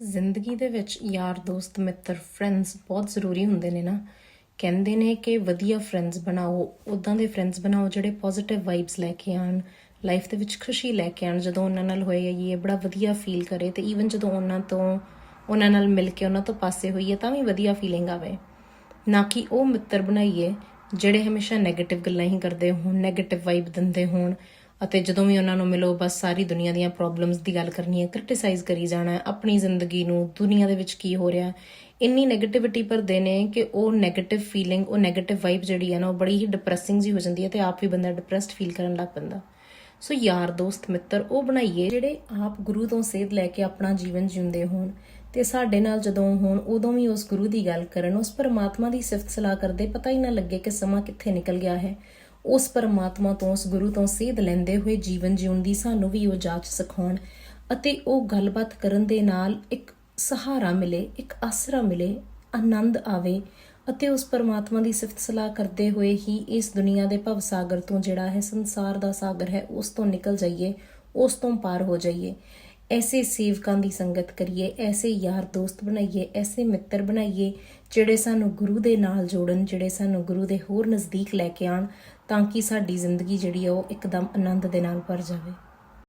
ਜ਼ਿੰਦਗੀ ਦੇ ਵਿੱਚ ਯਾਰ, ਦੋਸਤ, ਮਿੱਤਰ ਫਰੈਂਡਸ ਬਹੁਤ ਜ਼ਰੂਰੀ ਹੁੰਦੇ ਨੇ ਨਾ। ਕਹਿੰਦੇ ਨੇ ਕਿ ਵਧੀਆ ਫਰੈਂਡਸ ਬਣਾਓ ਉਦਾਂ ਦੇ ਫਰੈਂਡਸ ਬਣਾਓ ਜਿਹੜੇ ਪੋਜ਼ਿਟਿਵ ਵਾਈਬਸ ਲੈ ਕੇ ਆਣ ਲਾਈਫ ਦੇ ਵਿੱਚ ਖੁਸ਼ੀ ਲੈ ਕੇ ਆਣ ਜਦੋਂ ਉਹਨਾਂ ਨਾਲ ਹੋਏ ਇਹ ਬੜਾ ਵਧੀਆ ਫੀਲ ਕਰੇ ਤੇ ਈਵਨ ਜਦੋਂ ਉਹਨਾਂ ਤੋਂ, ਉਹਨਾਂ ਨਾਲ ਮਿਲ ਕੇ ਉਹਨਾਂ ਤੋਂ ਪਾਸੇ ਹੋਈਏ ਤਾਂ ਵੀ ਵਧੀਆ ਫੀਲਿੰਗ ਆਵੇ। ਨਾ ਕਿ ਉਹ ਮਿੱਤਰ ਬਣਾਈਏ ਜਿਹੜੇ ਹਮੇਸ਼ਾ 네ਗੇਟਿਵ ਗੱਲਾਂ ਹੀ ਕਰਦੇ ਹੋਣ 네ਗੇਟਿਵ ਵਾਈਬ ਦਿੰਦੇ ਹੋਣ ਅਤੇ ਜਦੋਂ ਵੀ ਉਹਨਾਂ ਨੂੰ ਮਿਲੋ, ਬਸ ਸਾਰੀ ਦੁਨੀਆ ਦੀਆਂ ਪ੍ਰੋਬਲਮਸ ਦੀ ਗੱਲ ਕਰਨੀ ਹੈ ਕ੍ਰਿਟਿਸਾਈਜ਼ ਕਰੀ ਜਾਣਾ ਆਪਣੀ ਜ਼ਿੰਦਗੀ ਨੂੰ, ਦੁਨੀਆ ਦੇ ਵਿੱਚ ਕੀ ਹੋ ਰਿਹਾ ਇੰਨੀ ਨੈਗੇਟਿਵਿਟੀ ਭਰਦੇ ਨੇ ਕਿ ਉਹ ਨੈਗੇਟਿਵ ਫੀਲਿੰਗ ਉਹ ਨੈਗੇਟਿਵ ਵਾਈਬ ਜਿਹੜੀ ਹੈ ਨਾ, ਉਹ ਬੜੀ ਹੀ ਡਿਪਰੈਸਿੰਗ ਜੀ ਹੋ ਜਾਂਦੀ ਹੈ ਤੇ ਆਪ ਵੀ ਬੰਦਾ ਡਿਪਰੈਸਡ ਫੀਲ ਕਰਨ ਲੱਗ ਪੈਂਦਾ। ਸੋ ਯਾਰ, ਦੋਸਤ, ਮਿੱਤਰ, ਉਹ ਬਣਾਈਏ ਜਿਹੜੇ ਆਪ ਗੁਰੂ ਤੋਂ ਸੇਧ ਲੈ ਕੇ ਆਪਣਾ ਜੀਵਨ ਜਿਉਂਦੇ ਹੋਣ ਤੇ ਸਾਡੇ ਨਾਲ ਜਦੋਂ ਹੋਣ, ਉਦੋਂ ਵੀ ਉਸ ਗੁਰੂ ਦੀ ਗੱਲ ਕਰਨ, ਉਸ ਪਰਮਾਤਮਾ ਦੀ ਸਿਫਤ ਸਲਾਹ ਕਰਦੇ, ਪਤਾ ਹੀ ਨਾ ਲੱਗੇ ਕਿ ਸਮਾਂ ਕਿੱਥੇ ਨਿਕਲ ਗਿਆ ਹੈ। ਉਸ ਪਰਮਾਤਮਾ ਤੋਂ, ਉਸ ਗੁਰੂ ਤੋਂ ਸੇਧ ਲੈਂਦੇ ਹੋਏ ਜੀਵਨ ਜਿਉਣ ਦੀ ਸਾਨੂੰ ਵੀ ਉਹ ਜਾਚ ਸਿਖਾਉਣ ਅਤੇ ਉਹ ਗੱਲਬਾਤ ਕਰਨ ਦੇ ਨਾਲ ਇੱਕ ਸਹਾਰਾ ਮਿਲੇ, ਇੱਕ ਆਸਰਾ ਮਿਲੇ, ਆਨੰਦ ਆਵੇ ਅਤੇ ਉਸ ਪਰਮਾਤਮਾ ਦੀ ਸਿਫਤ ਸਲਾਹ ਕਰਦੇ ਹੋਏ ਹੀ ਇਸ ਦੁਨੀਆ ਦੇ ਭਵ ਸਾਗਰ ਤੋਂ ਜਿਹੜਾ ਹੈ ਸੰਸਾਰ ਦਾ ਸਾਗਰ ਹੈ, ਉਸ ਤੋਂ ਨਿਕਲ ਜਾਈਏ, ਉਸ ਤੋਂ ਪਾਰ ਹੋ ਜਾਈਏ। ਐਸੇ ਸੇਵਕਾਂ ਦੀ ਸੰਗਤ ਕਰੀਏ, ਐਸੇ ਯਾਰ ਦੋਸਤ ਬਣਾਈਏ, ਐਸੇ ਮਿੱਤਰ ਬਣਾਈਏ, ਜਿਹੜੇ ਸਾਨੂੰ ਗੁਰੂ ਦੇ ਨਾਲ ਜੋੜਨ, ਜਿਹੜੇ ਸਾਨੂੰ ਗੁਰੂ ਦੇ ਹੋਰ ਨਜ਼ਦੀਕ ਲੈ ਕੇ ਆਣ ਤਾਂ ਕਿ ਸਾਡੀ ਜ਼ਿੰਦਗੀ ਜਿਹੜੀ ਆ ਉਹ ਇੱਕਦਮ ਆਨੰਦ ਦੇ ਨਾਲ ਭਰ ਜਾਵੇ।